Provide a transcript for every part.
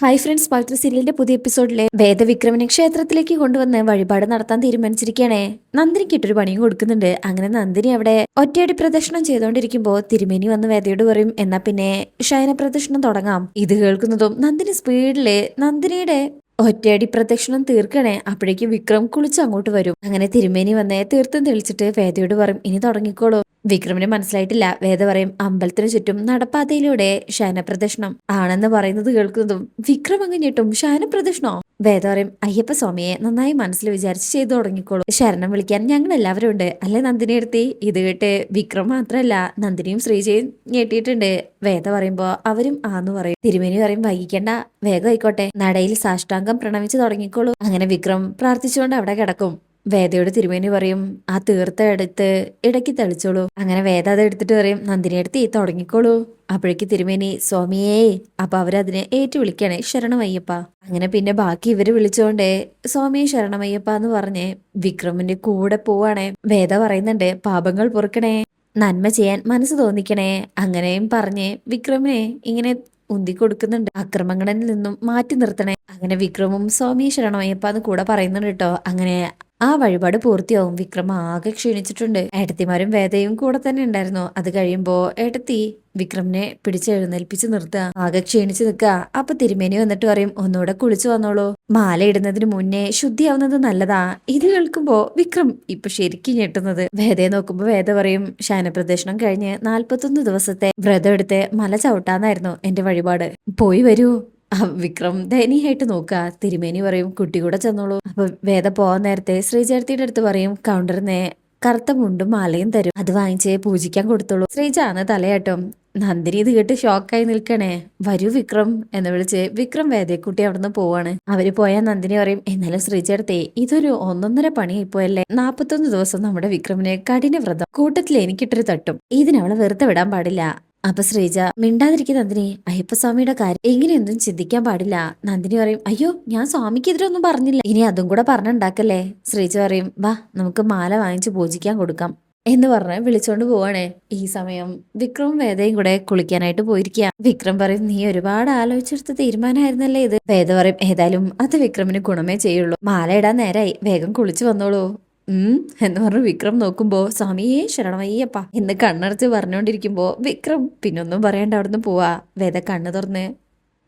Hi friends പവിത്ര സീരിയലിന്റെ പുതിയ എപ്പിസോഡിലെ വേദവിക്രമനെ ക്ഷേത്രത്തിലേക്ക് കൊണ്ടുവന്ന് വഴിപാട് നടത്താൻ തീരുമാനിച്ചിരിക്കുകയാണേ. നന്ദിനിക്ക് ഇട്ടൊരു പണിയും കൊടുക്കുന്നുണ്ട്. അങ്ങനെ നന്ദിനി അവിടെ ഒറ്റയടി പ്രദക്ഷിണം ചെയ്തുകൊണ്ടിരിക്കുമ്പോൾ തിരുമേനി വന്ന് വേദയോട് പറയും എന്നാ പിന്നെ ശയന പ്രദക്ഷിണം തുടങ്ങാം. ഇത് കേൾക്കുന്നതും നന്ദിനി സ്പീഡിൽ നന്ദിനിയുടെ ഒറ്റയടി പ്രദക്ഷിണം തീർക്കണേ. അപ്പോഴേക്കും വിക്രം കുളിച്ച് അങ്ങോട്ട് വരും. അങ്ങനെ തിരുമേനി വന്നേ തീർത്ഥം തെളിച്ചിട്ട് വേദയോട് പറയും ഇനി തുടങ്ങിക്കോളൂ. വിക്രമിന് മനസ്സിലായിട്ടില്ല. വേദ പറയും അമ്പലത്തിന് ചുറ്റും നടപ്പാതയിലൂടെ ശയനപ്രദക്ഷിണം. ആണെന്ന് പറയുന്നത് കേൾക്കുന്നതും വിക്രം അങ്ങ് ഞെട്ടും ശയനപ്രദക്ഷിണോ? വേദ പറയും അയ്യപ്പ സ്വാമിയെ നന്നായി മനസ്സിൽ വിചാരിച്ച് ചെയ്തു തുടങ്ങിക്കോളൂ. ശരണം വിളിക്കാൻ ഞങ്ങൾ എല്ലാവരും ഉണ്ട് അല്ലെ നന്ദിനി എടുത്തി ഇത് കേട്ട് വിക്രം മാത്രമല്ല നന്ദിനിയും ശ്രീജയും ഞെട്ടിയിട്ടുണ്ട്. വേദ പറയുമ്പോ അവരും ആന്ന് പറയും. തിരുമേനി പറയും വൈകിക്കേണ്ട വേഗം ആയിക്കോട്ടെ. നടയിൽ സാഷ്ടാംഗം പ്രണമിച്ചു തുടങ്ങിക്കോളൂ. അങ്ങനെ വിക്രം പ്രാർത്ഥിച്ചുകൊണ്ട് അവിടെ കിടക്കും. വേദയോട് തിരുമേനി പറയും ആ തീർത്ത എടുത്ത് ഇടയ്ക്ക് തെളിച്ചോളൂ. അങ്ങനെ വേദ അത് എടുത്തിട്ട് പറയും നന്ദിനി എടുത്ത് ഈ തുടങ്ങിക്കോളൂ. അപ്പോഴേക്ക് തിരുമേനി സ്വാമിയേ അപ്പൊ അവരതിനെ ഏറ്റു വിളിക്കണേ ശരണമയ്യപ്പ. അങ്ങനെ പിന്നെ ബാക്കി ഇവർ വിളിച്ചോണ്ടേ സ്വാമിയെ ശരണമയ്യപ്പ എന്ന് പറഞ്ഞ് വിക്രമിന്റെ കൂടെ പോവാണേ. വേദ പറയുന്നുണ്ട് പാപങ്ങൾ പൊറുക്കണേ. നന്മ ചെയ്യാൻ മനസ്സ് തോന്നിക്കണേ. അങ്ങനെയും പറഞ്ഞ് വിക്രമിനെ ഇങ്ങനെ ഉന്തി കൊടുക്കുന്നുണ്ട് അക്രമങ്ങളിൽ നിന്നും മാറ്റി നിർത്തണേ. അങ്ങനെ വിക്രമും സ്വാമി ശരണമയ്യപ്പ എന്ന് കൂടെ പറയുന്നുണ്ട് കേട്ടോ. അങ്ങനെ ആ വഴിപാട് പൂർത്തിയാവും. വിക്രം ആകെ ക്ഷീണിച്ചിട്ടുണ്ട്. ഏട്ടത്തിമാരും വേദയും കൂടെ തന്നെ ഉണ്ടായിരുന്നു. അത് കഴിയുമ്പോ ഏട്ടത്തി വിക്രമിനെ പിടിച്ചെഴുന്നേൽപ്പിച്ച് നിർത്തുക. ആകെ ക്ഷീണിച്ചു നിൽക്കുക. അപ്പൊ തിരുമേനി വന്നിട്ട് പറയും ഒന്നുകൂടെ കുളിച്ചു വന്നോളൂ. മാല ഇടുന്നതിന് മുന്നേ ശുദ്ധിയാവുന്നത് നല്ലതാ. ഇത് കേൾക്കുമ്പോ വിക്രം ഇപ്പൊ ശരിക്കും ഞെട്ടുന്നത്. വേദയെ നോക്കുമ്പോ വേദ പറയും ശയനപ്രദക്ഷിണം കഴിഞ്ഞ് നാൽപ്പത്തൊന്ന് ദിവസത്തെ വ്രതം എടുത്ത് മല ചവിട്ടാന്നായിരുന്നു എന്റെ വഴിപാട്. പോയി വരൂ. വിക്രം ദയനീയായിട്ട് നോക്കുക. തിരുമേനി പറയും കുട്ടി കൂടെ ചെന്നോളൂ. അപ്പൊ വേദ പോവാൻ നേരത്തെ ശ്രീചേർത്തിയുടെ അടുത്ത് പറയും കൗണ്ടറിനെ കറുത്ത മുണ്ടും മാലയും തരും. അത് വാങ്ങിച്ച് പൂജിക്കാൻ കൊടുത്തോളൂ. ശ്രീജാന്ന് തലയാട്ടും നന്ദിനി ഇത് കേട്ട് ഷോക്കായി നിൽക്കണേ. വരൂ വിക്രം എന്ന് വിളിച്ച് വിക്രം വേദക്കുട്ടി അവിടുന്ന് പോവാണ്. അവർ പോയാൽ നന്ദിനി പറയും എന്നാലും ശ്രീചേർത്തേ ഇതൊരു ഒന്നൊന്നര പണിയായിപ്പോയല്ലേ? നാപ്പത്തൊന്ന് ദിവസം നമ്മുടെ വിക്രമിന് കഠിന വ്രതം കൂട്ടത്തിൽ എനിക്കിട്ടൊരു തട്ടും. ഇതിനവളെ വെറുതെ വിടാൻ പാടില്ല. അപ്പൊ ശ്രീജ മിണ്ടാതിരിക്കുന്ന നന്ദിനി അയ്യപ്പസ്വാമിയുടെ കാര്യം എങ്ങനെയൊന്നും ചിന്തിക്കാൻ പാടില്ല. നന്ദിനി പറയും അയ്യോ ഞാൻ സ്വാമിക്കെതിരൊന്നും പറഞ്ഞില്ല. ഇനി അതും കൂടെ പറഞ്ഞുണ്ടാക്കല്ലേ? ശ്രീജ പറയും വാ നമുക്ക് മാല വാങ്ങിച്ചു പൂജിക്കാൻ കൊടുക്കാം. എന്ന് പറഞ്ഞ് വിളിച്ചോണ്ട് പോവാണേ. ഈ സമയം വിക്രമും വേദയും കൂടെ കുളിക്കാനായിട്ട് പോയിരിക്കുക വിക്രം പറയും നീ ഒരുപാട് ആലോചിച്ചെടുത്ത തീരുമാനമായിരുന്നല്ലേ ഇത്? വേദ പറയും ഏതായാലും അത് വിക്രമിന് ഗുണമേ ചെയ്യുള്ളൂ. മാല ഇടാൻ നേരായി. വേഗം കുളിച്ചു വന്നോളൂ. എന്ന് പറഞ്ഞു വിക്രം നോക്കുമ്പോ സ്വാമിയേ ശരണമയ്യപ്പ എന്ന് കണ്ണടച്ച് പറഞ്ഞുകൊണ്ടിരിക്കുമ്പോ വിക്രം പിന്നൊന്നും പറയണ്ട അവിടുന്ന് പോവാ. വേദ കണ്ണ് തുറന്ന്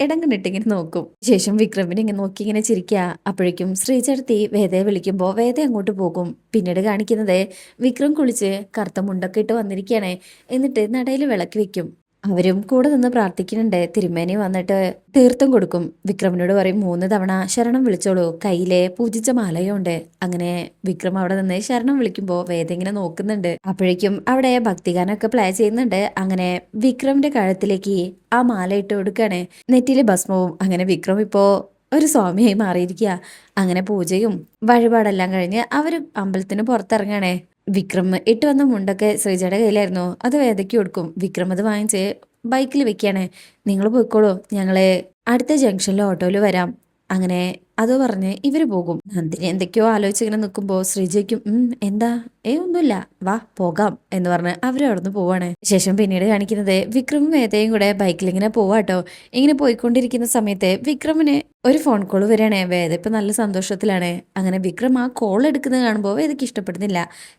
ഇടം കണ്ടിട്ടിങ്ങനെ നോക്കും. ശേഷം വിക്രമിനെ ഇങ്ങനെ നോക്കി ഇങ്ങനെ ചിരിക്കുക അപ്പോഴേക്കും ശ്രീചേർത്തി വേദയെ വിളിക്കുമ്പോൾ വേദ അങ്ങോട്ട് പോകും? പിന്നീട് കാണിക്കുന്നത് വിക്രം കുളിച്ച് കറുത്ത മുണ്ടൊക്കെ ഇട്ട് വന്നിരിക്കുകയാണ് എന്നിട്ട് നടയിൽ വിളക്ക് വെക്കും. അവരും കൂടെ നിന്ന് പ്രാർത്ഥിക്കുന്നുണ്ട്. തിരുമേനി വന്നിട്ട് തീർത്ഥം കൊടുക്കും. വിക്രമിനോട് പറയും മൂന്ന് തവണ ശരണം വിളിച്ചോളൂ. കയ്യിലെ പൂജിച്ച മാലയുണ്ട്. അങ്ങനെ വിക്രം അവിടെ നിന്ന് ശരണം വിളിക്കുമ്പോൾ വേദ ഇങ്ങനെ നോക്കുന്നുണ്ട്. അപ്പോഴേക്കും അവിടെ ഭക്തിഗാനമൊക്കെ പ്ലേ ചെയ്യുന്നുണ്ട്. അങ്ങനെ വിക്രമിന്റെ കഴുത്തിലേക്ക് ആ മാല ഇട്ട് കൊടുക്കുകയാണ് നെറ്റിയിലെ ഭസ്മവും. അങ്ങനെ വിക്രം ഇപ്പോ ഒരു സ്വാമിയായി മാറിയിരിക്കുക അങ്ങനെ പൂജയും വഴിപാടെല്ലാം കഴിഞ്ഞ് അവർ അമ്പലത്തിന് പുറത്തിറങ്ങണേ. വിക്രം ഇട്ട് വന്ന മുണ്ടൊക്കെ ശ്രീജയുടെ കയ്യിലായിരുന്നു. അത് വേദയ്ക്ക് കൊടുക്കും. വിക്രം അത് വാങ്ങിച്ച് ബൈക്കിൽ വെക്കുകയാണ്. നിങ്ങൾ പോയിക്കോളൂ. ഞങ്ങളെ അടുത്ത ജംഗ്ഷനിൽ ഓട്ടോയിൽ വരാം. അങ്ങനെ അത് പറഞ്ഞ് ഇവർ പോകും. നന്ദിനി എന്തൊക്കെയോ ആലോചിച്ചിങ്ങനെ നിൽക്കുമ്പോൾ ശ്രീജയ്ക്കും എന്താ? ഏ ഒന്നുമില്ല. വാ പോകാം എന്ന് പറഞ്ഞ് അവരവിടുന്ന് പോവാണ്. ശേഷം പിന്നീട് കാണിക്കുന്നത് വിക്രമും വേദയും കൂടെ ബൈക്കിൽ ഇങ്ങനെ പോവാട്ടോ ഇങ്ങനെ പോയിക്കൊണ്ടിരിക്കുന്ന സമയത്ത് വിക്രമിന് ഒരു ഫോൺ കോൾ വരികയാണ്. വേദ ഇപ്പൊ നല്ല സന്തോഷത്തിലാണ്. അങ്ങനെ വിക്രം ആ കോൾ എടുക്കുന്നത് കാണുമ്പോൾ വേദയ്ക്ക് ഇഷ്ടപ്പെടുന്നില്ല.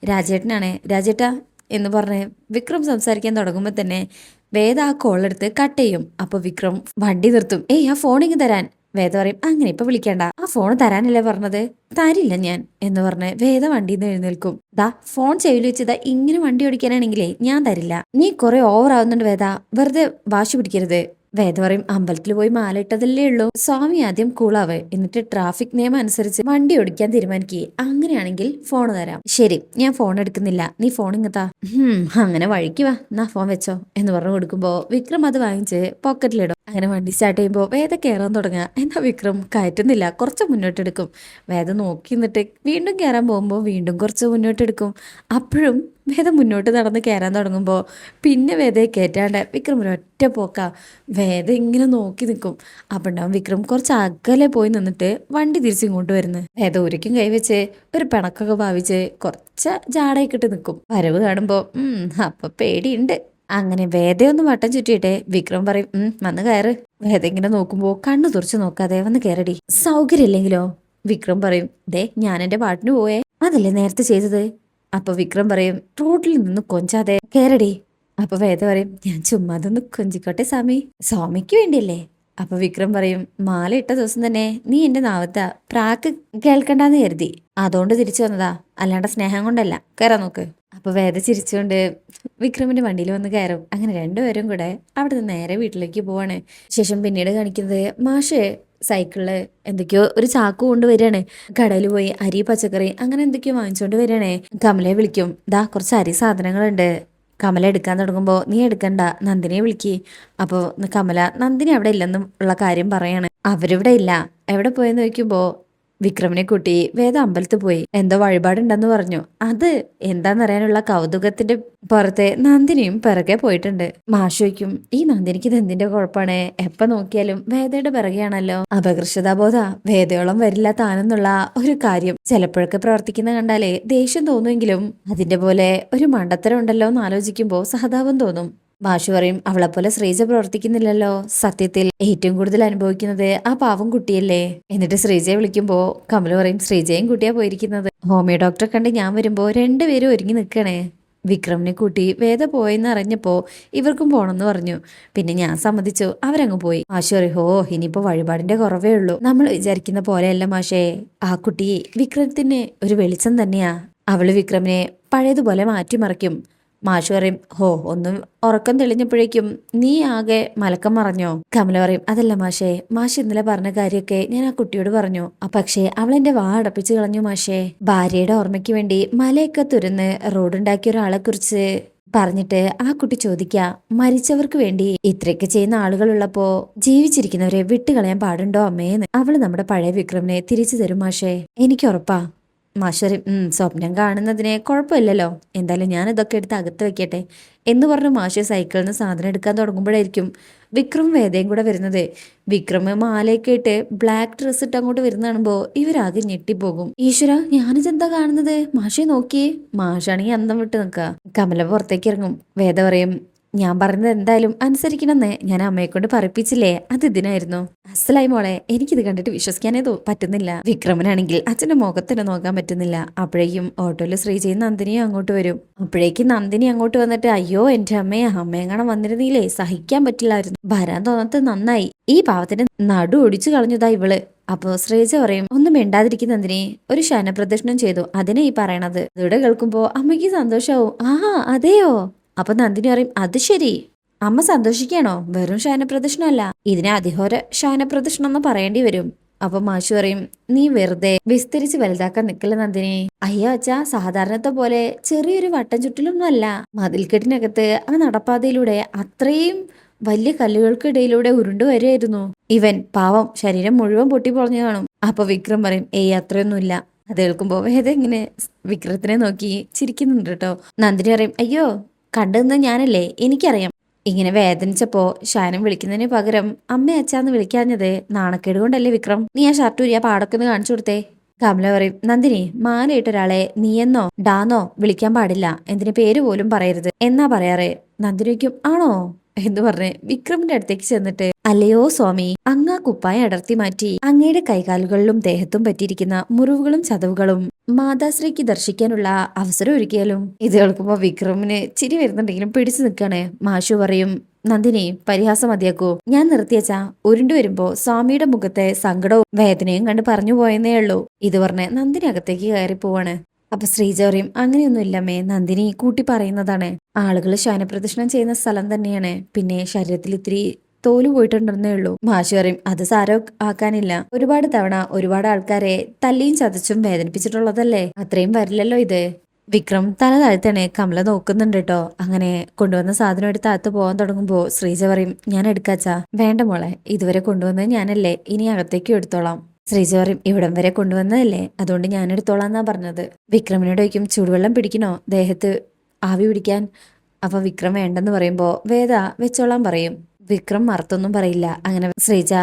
രാജേട്ടനാണ്. രാജേട്ടാ എന്ന് പറഞ്ഞ് വിക്രം സംസാരിക്കാൻ തുടങ്ങുമ്പോൾ തന്നെ വേദ ആ കോളെടുത്ത് കട്ട് ചെയ്യും. അപ്പൊ വിക്രം വണ്ടി നിർത്തും. ഏയ് ആ ഇങ്ങ് തരാൻ. വേദ പറയും അങ്ങനെ ഇപ്പൊ വിളിക്കണ്ട. ആ ഫോൺ തരാനല്ലേ പറഞ്ഞത്? തരില്ല ഞാൻ എന്ന് പറഞ്ഞ് വേദ വണ്ടിയിൽ നിന്ന് എഴുന്നേൽക്കും. ദാ ഫോൺ ചെവിയിൽ വെച്ചതാ ഇങ്ങനെ വണ്ടി ഓടിക്കാനാണെങ്കിലേ ഞാൻ തരില്ല. നീ കുറെ ഓവർ ആവുന്നുണ്ട് വേദ. വെറുതെ വാശി പിടിക്കരുത്. വേദ പറയും അമ്പലത്തിൽ പോയി മാലയിട്ടതല്ലേ ഉള്ളൂ. സ്വാമി ആദ്യം കൂളാവ് എന്നിട്ട് ട്രാഫിക് നിയമം അനുസരിച്ച് വണ്ടി ഓടിക്കാൻ തീരുമാനിക്കേ അങ്ങനെയാണെങ്കിൽ ഫോൺ തരാം. ശരി ഞാൻ ഫോൺ എടുക്കുന്നില്ല. നീ ഫോൺ ഇങ്ങത്താ. അങ്ങനെ വഴിക്ക് വാ. നാ ഫോൺ വെച്ചോ. എന്ന് പറഞ്ഞു കൊടുക്കുമ്പോ വിക്രം അത് വാങ്ങിച്ച് പോക്കറ്റിലിടും അങ്ങനെ വണ്ടി സ്റ്റാർട്ട് ചെയ്യുമ്പോൾ വേദ കയറാൻ തുടങ്ങുക. എന്നാ വിക്രം കയറ്റുന്നില്ല. കുറച്ച് മുന്നോട്ടെടുക്കും വേദ നോക്കി നിന്നിട്ട് വീണ്ടും കയറാൻ പോകുമ്പോൾ വീണ്ടും കുറച്ച് മുന്നോട്ടെടുക്കും അപ്പോഴും വേദ മുന്നോട്ട് നടന്ന് കയറാൻ തുടങ്ങുമ്പോൾ പിന്നെ വേദയെ കയറ്റാണ്ട് വിക്രം ഒരൊറ്റ പോക്ക. വേദ ഇങ്ങനെ നോക്കി നിൽക്കും അപ്പം ഉണ്ടാവും വിക്രം കുറച്ച് അകലെ പോയി നിന്നിട്ട് വണ്ടി തിരിച്ച് ഇങ്ങോട്ട് വരുന്നത് വേദ ഒരിക്കും കൈവച്ച് ഒരു പിണക്കൊക്കെ ഭാവിച്ച് കുറച്ച് ജാടയൊക്കെ നിൽക്കും വരവ് കാണുമ്പോൾ അപ്പം പേടിയുണ്ട്. അങ്ങനെ വേദയൊന്ന് വട്ടം ചുറ്റിയിട്ട് വിക്രം പറയും വന്ന് കയറ്. വേദ ഇങ്ങനെ നോക്കുമ്പോൾ കണ്ണു തുറച്ചു നോക്കാതെ വന്ന് കയറടി. സൗകര്യമില്ലെങ്കിലോ? വിക്രം പറയും ദേ ഞാൻ എന്റെ പാട്ടിന് പോയേ അതല്ലേ നേരത്തെ ചെയ്തത്? അപ്പൊ വിക്രം പറയും റോഡിൽ നിന്ന് കൊഞ്ചാതെ കയറടി അപ്പൊ വേദ പറയും ഞാൻ ചുമ്മാ അതൊന്ന് കൊഞ്ചിക്കോട്ടെ സ്വാമി. സ്വാമിക്ക് വേണ്ടിയല്ലേ? അപ്പൊ വിക്രം പറയും മാല ഇട്ട ദിവസം തന്നെ നീ എന്റെ നാവത്ത പ്രാക്ക് കേൾക്കണ്ടെന്ന് കരുതി. അതുകൊണ്ട് തിരിച്ചു വന്നതാ. അല്ലാണ്ട് സ്നേഹം കൊണ്ടല്ല. കയറാൻ നോക്ക്. അപ്പൊ വേദ ചിരിച്ചുകൊണ്ട് വിക്രമിന്റെ വണ്ടിയിൽ വന്ന് കയറും. അങ്ങനെ രണ്ടുപേരും കൂടെ അവിടെ നേരെ വീട്ടിലേക്ക് പോവാണ്. ശേഷം പിന്നീട് കാണിക്കുന്നത് മാഷ് സൈക്കിളിൽ എന്തൊക്കെയോ ഒരു ചാക്കു കൊണ്ടുവരികയാണ് കടയിൽ പോയി അരി പച്ചക്കറി അങ്ങനെ എന്തൊക്കെയോ വാങ്ങിച്ചുകൊണ്ട് വരികയാണേ. കമലയെ വിളിക്കും. ദാ കുറച്ച് അരി സാധനങ്ങളുണ്ട്. കമല എടുക്കാൻ തുടങ്ങുമ്പോൾ നീ എടുക്കണ്ട. നന്ദിനിയെ വിളിക്കി. അപ്പോൾ കമല നന്ദിനി അവിടെ ഇല്ലെന്നും ഉള്ള കാര്യം പറയാണ്. അവരിവിടെ ഇല്ല. എവിടെ പോയെന്ന് ചോദിക്കുമ്പോൾ വിക്രമിനെ കൂട്ടി വേദ അമ്പലത്തിൽ പോയി. എന്തോ വഴിപാടുണ്ടെന്ന് പറഞ്ഞു. അത് എന്താന്നറിയാനുള്ള കൗതുകത്തിന്റെ പുറത്തെ നന്ദിനിയും പിറകെ പോയിട്ടുണ്ട്. മാഷോയ്ക്കും ഈ നന്ദിനിക്ക് ഇത് എന്തിന്റെ കുഴപ്പമാണ്? എപ്പ നോക്കിയാലും വേദയുടെ പിറകെയാണല്ലോ. അപകർഷതാബോധ വേദയോളം വരില്ല താനെന്നുള്ള ഒരു കാര്യം. ചിലപ്പോഴൊക്കെ പ്രവർത്തിക്കുന്ന കണ്ടാലേ ദേഷ്യം തോന്നുമെങ്കിലും അതിന്റെ പോലെ ഒരു മണ്ടത്തരം ഉണ്ടല്ലോ എന്ന് ആലോചിക്കുമ്പോൾ സഹതാപം തോന്നും. മാഷു പറയും അവളെപ്പോലെ ശ്രീജ പ്രവർത്തിക്കുന്നില്ലല്ലോ. സത്യത്തിൽ ഏറ്റവും കൂടുതൽ അനുഭവിക്കുന്നത് ആ പാവം കുട്ടിയല്ലേ. എന്നിട്ട് ശ്രീജയെ വിളിക്കുമ്പോ കമല പറയും ശ്രീജയും കുട്ടിയാ പോയിരിക്കുന്നത്. ഹോമിയോ ഡോക്ടറെ കണ്ട് ഞാൻ വരുമ്പോ രണ്ടുപേരും ഒരുങ്ങി നിൽക്കണേ വിക്രമിനെ കൂട്ടി വേദ പോയെന്ന് അറിഞ്ഞപ്പോ ഇവർക്കും പോണെന്ന് പറഞ്ഞു. പിന്നെ ഞാൻ സമ്മതിച്ചു അവരങ്ങ് പോയി. മാഷു പറയും ഹോ ഇനിയിപ്പോ വഴിപാടിന്റെ കുറവേ ഉള്ളൂ. നമ്മൾ വിചാരിക്കുന്ന പോലെയല്ല മാഷേ. ആ കുട്ടി വിക്രമത്തിന് ഒരു വെളിച്ചം തന്നെയാ. അവൾ വിക്രമിനെ പഴയതുപോലെ മാറ്റിമറിക്കും. മാഷു പറയും ഹോ ഒന്നും ഉറക്കം തെളിഞ്ഞപ്പോഴേക്കും നീ ആകെ മലക്കം മറഞ്ഞോ? കമല പറയും അതല്ല മാഷേ മാഷ് ഇന്നലെ പറഞ്ഞ കാര്യമൊക്കെ ഞാൻ ആ കുട്ടിയോട് പറഞ്ഞു. പക്ഷേ അവൾ എന്റെ വാ അടപ്പിച്ചു കളഞ്ഞു മാഷേ. ഭാര്യയുടെ ഓർമ്മയ്ക്ക് വേണ്ടി മലയൊക്കെ തുരന്ന് റോഡുണ്ടാക്കിയ ഒരാളെ കുറിച്ച് പറഞ്ഞിട്ട് ആ കുട്ടി ചോദിക്ക മരിച്ചവർക്ക് വേണ്ടി ഇത്രയൊക്കെ ചെയ്യുന്ന ആളുകളുള്ളപ്പോ ജീവിച്ചിരിക്കുന്നവരെ വിട്ടുകളയാൻ പാടുണ്ടോ അമ്മേന്ന്? അവൾ നമ്മുടെ പഴയ വിക്രമിനെ തിരിച്ചു തരും മാഷേ. എനിക്ക് ഉറപ്പാ. മാഷറി സ്വപ്നം കാണുന്നതിനെ കുഴപ്പമില്ലല്ലോ. എന്തായാലും ഞാൻ ഇതൊക്കെ എടുത്ത് അകത്ത് വെക്കട്ടെ. എന്ന് പറഞ്ഞു മാഷെ സൈക്കിളിൽ നിന്ന് സാധനം എടുക്കാൻ തുടങ്ങുമ്പോഴായിരിക്കും വിക്രം വേദയും കൂടെ വരുന്നത്. വിക്രം മാലയൊക്കെ ഇട്ട് ബ്ലാക്ക് ഡ്രസ്സ് ഇട്ട് അങ്ങോട്ട് വരുന്ന കാണുമ്പോൾ ഇവരാകെ ഞെട്ടിപ്പോകും. ഈശ്വര ഞാനിതെന്താ കാണുന്നത്? മാഷെ നോക്കിയേ. മാഷാണെങ്കിൽ അന്തം വിട്ട് നിൽക്കുക. കമല പുറത്തേക്ക് ഇറങ്ങും. വേദ പറയും ഞാൻ പറഞ്ഞത് എന്തായാലും അനുസരിക്കണമെന്ന് ഞാൻ അമ്മയെ കൊണ്ട് പറയിപ്പിച്ചില്ലേ? അത് ഇതിനായിരുന്നു. അസലായി മോളെ എനിക്കിത് കണ്ടിട്ട് വിശ്വസിക്കാനേ പറ്റുന്നില്ല. വിക്രമനാണെങ്കിൽ അച്ഛന്റെ മുഖത്തിന് നോക്കാൻ പറ്റുന്നില്ല. അപ്പോഴേക്കും ഓട്ടോയിൽ ശ്രീജയും നന്ദിനിയും അങ്ങോട്ട് വരും. അപ്പോഴേക്കും നന്ദിനി അങ്ങോട്ട് വന്നിട്ട് അയ്യോ എന്റെ അമ്മയെ അമ്മയെങ്ങാണം വന്നിരുന്നില്ലേ സഹിക്കാൻ പറ്റില്ലായിരുന്നു. വരാൻ തോന്നത്ത് നന്നായി. ഈ പാവത്തിന് നടു ഒടിച്ചു കളഞ്ഞതാ ഇവൾ. അപ്പോ ശ്രീജ പറയും ഒന്നും മിണ്ടാതിരിക്കുന്ന എന്തിനെ ഒരു ശയനപ്രദർശനം ചെയ്തു. അതിനെ ഈ പറയണത്. ഇവിടെ കേൾക്കുമ്പോ അമ്മയ്ക്ക് സന്തോഷാവും. ആ അതെയോ? അപ്പൊ നന്ദിനി പറയും അത് ശരി. അമ്മ സന്തോഷിക്കണോ വെറും ശയനപ്രദർശനമല്ല. ഇതിനെ അതിഹോര ശയനപ്രദക്ഷിണം എന്ന് പറയേണ്ടി വരും. അപ്പൊ മാഷു പറയും നീ വെറുതെ വിസ്തരിച്ച് വലുതാക്കാൻ നിക്കല്ല നന്ദിനി. അയ്യോ അച്ഛാ സാധാരണത്തെ പോലെ ചെറിയൊരു വട്ടം ചുറ്റിലൊന്നും അല്ല മതിൽക്കെട്ടിനകത്ത് ആ നടപ്പാതയിലൂടെ അത്രയും വലിയ കല്ലുകൾക്കിടയിലൂടെ ഉരുണ്ടു വരികയായിരുന്നു. ഇവൻ പാവം ശരീരം മുഴുവൻ പൊട്ടി പൊളഞ്ഞു കാണും. അപ്പൊ വിക്രം പറയും ഏയ് അത്രയൊന്നുമില്ല. അത് കേൾക്കുമ്പോ വേദ ഇങ്ങനെ വിക്രത്തിനെ നോക്കി ചിരിക്കുന്നുണ്ട് കേട്ടോ. നന്ദിനി പറയും അയ്യോ കണ്ടെന്ന് ഞാനല്ലേ? എനിക്കറിയാം. ഇങ്ങനെ വേദനിച്ചപ്പോ ശാനം വിളിക്കുന്നതിന് പകരം അമ്മ അച്ഛാന്ന് വിളിക്കാഞ്ഞത് നാണക്കേട് കൊണ്ടല്ലേ വിക്രം? നീ ആ ഷർട്ട് ഉരിയ പാടൊക്കെ ഒന്ന് കാണിച്ചു കൊടുത്തേ. കമല പറയും നന്ദിനി മാലയിട്ട് ഒരാളെ നീയെന്നോ ഡാന്നോ വിളിക്കാൻ പാടില്ല. എന്തിന് പേര് പോലും പറയരുത്. എന്നാ പറയാറ്. നന്ദിനിക്കും ആണോ? എന്ന് പറഞ്ഞ് വിക്രമിന്റെ അടുത്തേക്ക് ചെന്നിട്ട് അല്ലയോ സ്വാമി അങ്ങാ കുപ്പായ അടർത്തി മാറ്റി. അങ്ങയുടെ കൈകാലുകളിലും ദേഹത്തും പറ്റിയിരിക്കുന്ന മുറിവുകളും ചതവുകളും മാതാശ്രീക്ക് ദർശിക്കാനുള്ള അവസരം ഒരുക്കിയാലും. ഇത് കേൾക്കുമ്പോ വിക്രമിന് ചിരി വരുന്നുണ്ടെങ്കിലും പിടിച്ചു നിൽക്കാണ്. മാഷു പറയും നന്ദിനി പരിഹാസം മതിയാക്കൂ. ഞാൻ നിർത്തിയച്ച ഉരുണ്ടു വരുമ്പോ സ്വാമിയുടെ മുഖത്തെ സങ്കടവും വേദനയും കണ്ട് പറഞ്ഞു പോയെന്നേ ഉള്ളൂ. ഇത് പറഞ്ഞ് നന്ദിനി അകത്തേക്ക് കയറി പോവാണ് അപ്പൊ ശ്രീജ പറയും അങ്ങനെയൊന്നും ഇല്ലമ്മേ നന്ദിനി കൂട്ടി പറയുന്നതാണ്. ആളുകൾ ശയനപ്രദക്ഷിണം ചെയ്യുന്ന സ്ഥലം തന്നെയാണ്. പിന്നെ ശരീരത്തിൽ ഇത്തിരി തോൽ പോയിട്ടുണ്ടെന്നേ ഉള്ളൂ. മാഷി പറയും അത് സാരോ ആക്കാനില്ല. ഒരുപാട് തവണ ഒരുപാട് ആൾക്കാരെ തല്ലിയും ചതച്ചും വേദനിപ്പിച്ചിട്ടുള്ളതല്ലേ? അത്രയും വരില്ലല്ലോ ഇത്. വിക്രം തല താഴ്ത്തണേ കമല നോക്കുന്നുണ്ട് കേട്ടോ അങ്ങനെ കൊണ്ടുവന്ന സാധനം എടുത്ത് അകത്ത് പോകാൻ തുടങ്ങുമ്പോ ശ്രീജ പറയും ഞാൻ എടുക്കാച്ചാ. വേണ്ട മോളെ ഇതുവരെ കൊണ്ടുവന്നത് ഞാനല്ലേ. ഇനി അകത്തേക്കും എടുത്തോളാം. ശ്രീജ പറയും ഇവിടം വരെ കൊണ്ടുവന്നതല്ലേ? അതുകൊണ്ട് ഞാൻ എടുത്തോളാം എന്നാ പറഞ്ഞത്. വിക്രമിനോട് ചോദിക്കും ചൂടുവെള്ളം പിടിക്കണോ? ദേഹത്ത് ആവി പിടിക്കാൻ? അപ്പൊ വിക്രം വേണ്ടെന്ന് പറയുമ്പോ വേദ വെച്ചോളാൻ പറയും. വിക്രം മറുത്തൊന്നും പറയില്ല. അങ്ങനെ ശ്രീജ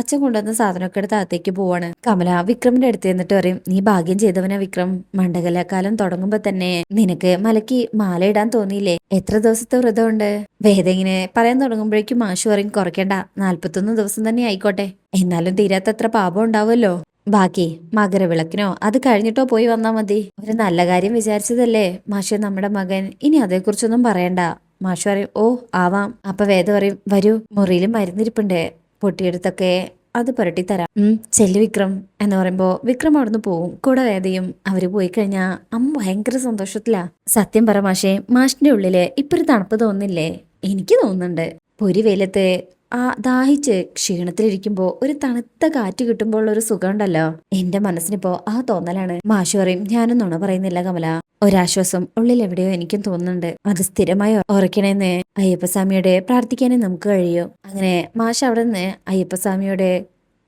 അച്ഛൻ കൊണ്ടുവന്ന സാധനമൊക്കെ എടുത്ത് അകത്തേക്ക് പോവാണ്. കമല വിക്രമിന്റെ അടുത്ത് എന്നിട്ട് പറയും നീ ഭാഗ്യം ചെയ്തവനാ വിക്രം. മണ്ഡകലക്കാലം തുടങ്ങുമ്പോ തന്നെ നിനക്ക് മലക്ക് മാല ഇടാൻ തോന്നിയില്ലേ? എത്ര ദിവസത്തെ വ്രതമുണ്ട്? വേദ വേദങ്ങനെ പറയാൻ തുടങ്ങുമ്പോഴേക്കും മാഷു പറയും കുറയ്ക്കണ്ട. നാല്പത്തൊന്ന് ദിവസം തന്നെ ആയിക്കോട്ടെ. എന്നാലും തീരാത്തത്ര പാപം ഉണ്ടാവുമല്ലോ. ബാക്കി മകരവിളക്കിനോ അത് കഴിഞ്ഞിട്ടോ പോയി വന്നാ മതി. ഒരു നല്ല കാര്യം വിചാരിച്ചതല്ലേ? മാഷെ നമ്മുടെ മകൻ ഇനി അതേക്കുറിച്ചൊന്നും പറയണ്ട. മാഷു പറയും ഓ ആവാം. അപ്പൊ വേദ പറയും വരൂ മുറിയിൽ മരുന്നിരിപ്പുണ്ട്. പൊട്ടിയെടുത്തൊക്കെ അത് പുരട്ടി തരാം. ചെല്ലു വിക്രം എന്ന് പറയുമ്പോ വിക്രം അവിടുന്ന് പോവും. കൂടെ വേദയും അവർ പോയി കഴിഞ്ഞാ അമ്മ ഭയങ്കര സന്തോഷത്തിലാ. സത്യം പറ മാഷേ മാഷിന്റെ ഉള്ളിൽ ഇപ്പൊ ഒരു തണുപ്പ് തോന്നില്ലേ? എനിക്ക് തോന്നുന്നുണ്ട്. പൊരി വെയിലത്ത് ആ ദാഹിച്ച് ക്ഷീണത്തിലിരിക്കുമ്പോ ഒരു തണുത്ത കാറ്റ് കിട്ടുമ്പോൾ ഒരു സുഖമുണ്ടല്ലോ എന്റെ മനസ്സിനിപ്പോ ആ തോന്നലാണ്. മാഷു പറയും ഞാനും നുണ പറയുന്നില്ല കമല. ഒരാശ്വാസം ഉള്ളിൽ എവിടെയോ എനിക്കും തോന്നുന്നുണ്ട്. അത് സ്ഥിരമായി ഉറക്കണേന്ന് അയ്യപ്പസ്വാമിയുടെ പ്രാർത്ഥിക്കാനേ നമുക്ക് കഴിയൂ. അങ്ങനെ മാഷ് അവിടെ നിന്ന് അയ്യപ്പസ്വാമിയുടെ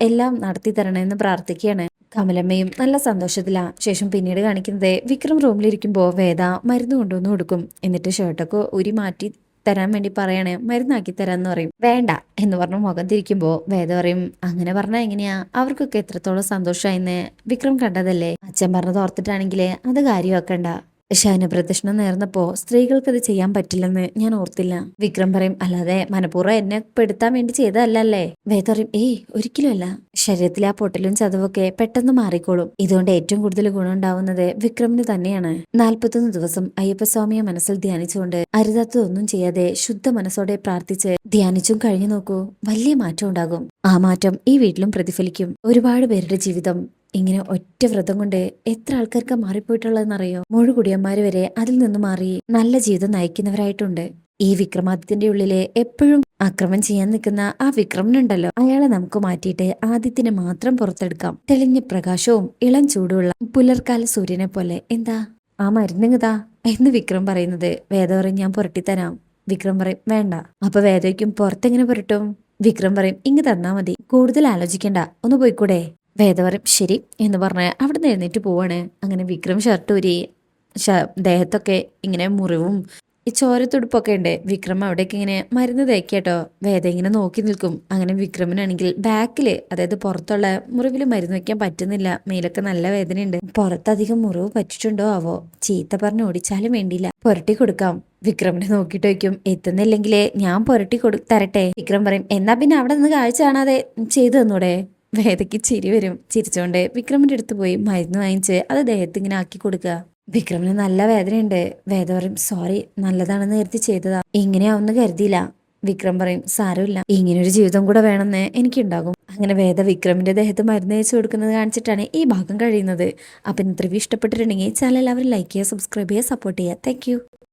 എല്ലാം നടത്തി തരണമെന്ന് പ്രാർത്ഥിക്കുകയാണ് കമലമ്മയും നല്ല സന്തോഷത്തിലാ. ശേഷം പിന്നീട് കാണിക്കുന്നത് വിക്രം റൂമിലിരിക്കുമ്പോൾ വേദ മരുന്ന് കൊണ്ടുവന്ന് കൊടുക്കും. എന്നിട്ട് ഷർട്ടൊക്കെ ഉരി മാറ്റി തരാൻ വേണ്ടി പറയണേ മരുന്നാക്കി തരാന്ന് പറയും. വേണ്ട എന്ന് പറഞ്ഞ് മുഖം തിരിക്കുമ്പോ വേദ പറയും അങ്ങനെ പറഞ്ഞാൽ എങ്ങനെയാ? അവർക്കൊക്കെ എത്രത്തോളം സന്തോഷമായിന്ന് വിക്രം കണ്ടതല്ലേ? അച്ഛൻ പറഞ്ഞത് ഓർത്തിട്ടാണെങ്കിൽ അത് കാര്യമാക്കണ്ട. ശയന പ്രദക്ഷിണം നേർന്നപ്പോ സ്ത്രീകൾക്കത് ചെയ്യാൻ പറ്റില്ലെന്ന് ഞാൻ ഓർത്തില്ല. വിക്രം പറയും അല്ലാതെ മനഃപൂർവം എന്നെ പെടുത്താൻ വേണ്ടി ചെയ്തതല്ലേ വേദ പറയും ഏയ് ഒരിക്കലും അല്ല ശരീരത്തിലെ ആ പൊട്ടലും ചതവൊക്കെ പെട്ടെന്ന് മാറിക്കോളും. ഇതുകൊണ്ട് ഏറ്റവും കൂടുതൽ ഗുണമുണ്ടാവുന്നത് വിക്രമിന് തന്നെയാണ്. നാൽപ്പത്തൊന്ന് ദിവസം അയ്യപ്പസ്വാമിയെ മനസ്സിൽ ധ്യാനിച്ചുകൊണ്ട് അരുതാത്തതൊന്നും ചെയ്യാതെ ശുദ്ധ മനസ്സോടെ പ്രാർത്ഥിച്ച് ധ്യാനിച്ചും കഴിഞ്ഞു നോക്കൂ. വലിയ മാറ്റം ഉണ്ടാകും. ആ മാറ്റം ഈ വീട്ടിലും പ്രതിഫലിക്കും. ഒരുപാട് പേരുടെ ജീവിതം ഇങ്ങനെ ഒറ്റ വ്രതം കൊണ്ട് എത്ര ആൾക്കാർക്ക് മാറിപ്പോയിട്ടുള്ളതെന്നറിയോ? മുഴുകുടിയന്മാര് വരെ അതിൽ നിന്ന് മാറി നല്ല ജീവിതം നയിക്കുന്നവരായിട്ടുണ്ട്. ഈ വിക്രമാദിത്യന്റെ ഉള്ളിലെ എപ്പോഴും ആക്രമം ചെയ്യാൻ നിൽക്കുന്ന ആ വിക്രമനുണ്ടല്ലോ. അയാളെ നമുക്ക് മാറ്റിയിട്ട് ആദിത്യനെ മാത്രം പുറത്തെടുക്കാം. തെളിഞ്ഞ പ്രകാശവും ഇളം ചൂടുള്ള പുലർക്കാല സൂര്യനെ പോലെ. എന്താ? ആ മരുന്നിങ്ങതാ എന്ന് വിക്രം പറയുന്നത്. വേദ പറയും ഞാൻ പുരട്ടിത്തരാം. വിക്രം പറയും വേണ്ട. അപ്പൊ വേദയ്ക്കും പുറത്തെങ്ങനെ പുരട്ടും? വിക്രം പറയും ഇങ്ങ് തന്നാ മതി. കൂടുതൽ ആലോചിക്കണ്ട. ഒന്ന് പോയിക്കൂടെ? വേദ പറയും ശരി എന്ന് പറഞ്ഞ് അവിടുന്ന് എഴുന്നേറ്റ് പോവാണ്. അങ്ങനെ വിക്രം ഷർട്ട് ഷ- ദേഹത്തൊക്കെ ഇങ്ങനെ മുറിവും ഈ ചോരത്തുടുപ്പൊക്കെ ഉണ്ട്. വിക്രം അവിടേക്ക് ഇങ്ങനെ മരുന്ന് തേക്കിയാട്ടോ വേദ ഇങ്ങനെ നോക്കി നിൽക്കും. അങ്ങനെ വിക്രമിനാണെങ്കിൽ ബാക്കിൽ അതായത് പുറത്തുള്ള മുറിവിൽ മരുന്ന് വയ്ക്കാൻ പറ്റുന്നില്ല. മേലൊക്കെ നല്ല വേദനയുണ്ട്. പുറത്തധികം മുറിവ് പറ്റിട്ടുണ്ടോ ആവോ? ചീത്ത പറഞ്ഞ് ഓടിച്ചാലും വേണ്ടിയില്ല. പുരട്ടി കൊടുക്കാം. വിക്രമിനെ നോക്കിയിട്ട് വയ്ക്കും എത്തുന്നില്ലെങ്കിലേ ഞാൻ പുരട്ടി കൊടു തരട്ടെ? വിക്രം പറയും എന്നാ പിന്നെ അവിടെ നിന്ന് കാഴ്ച കാണാതെ ചെയ്തു തന്നൂടെ? വേദയ്ക്ക് ചിരി വരും. ചിരിച്ചോണ്ട് വിക്രമിന്റെ അടുത്ത് പോയി മരുന്ന് വാങ്ങിച്ച് അത് ദേഹത്ത് ഇങ്ങനെ ആക്കി കൊടുക്കുക. വിക്രമിന് നല്ല വേദനയുണ്ട്. വേദ പറയും സോറി നല്ലതാണെന്ന് കരുതി ചെയ്തതാ. ഇങ്ങനെയാവുന്ന കരുതിയില്ല. വിക്രം പറയും സാരമില്ല. ഇങ്ങനൊരു ജീവിതം കൂടെ വേണമെന്ന് എനിക്കുണ്ടാകും. അങ്ങനെ വേദ വിക്രമിന്റെ ദേഹത്ത് മരുന്ന് അയച്ചു കൊടുക്കുന്നത് കാണിച്ചിട്ടാണ് ഈ ഭാഗം കഴിയുന്നത്. അപ്പം ഇത്രയും ഇഷ്ടപ്പെട്ടിട്ടുണ്ടെങ്കിൽ ചാനൽ എല്ലാവരും ലൈക്ക് ചെയ്യുക സബ്സ്ക്രൈബ് ചെയ്യുക സപ്പോർട്ട് ചെയ്യുക. താങ്ക്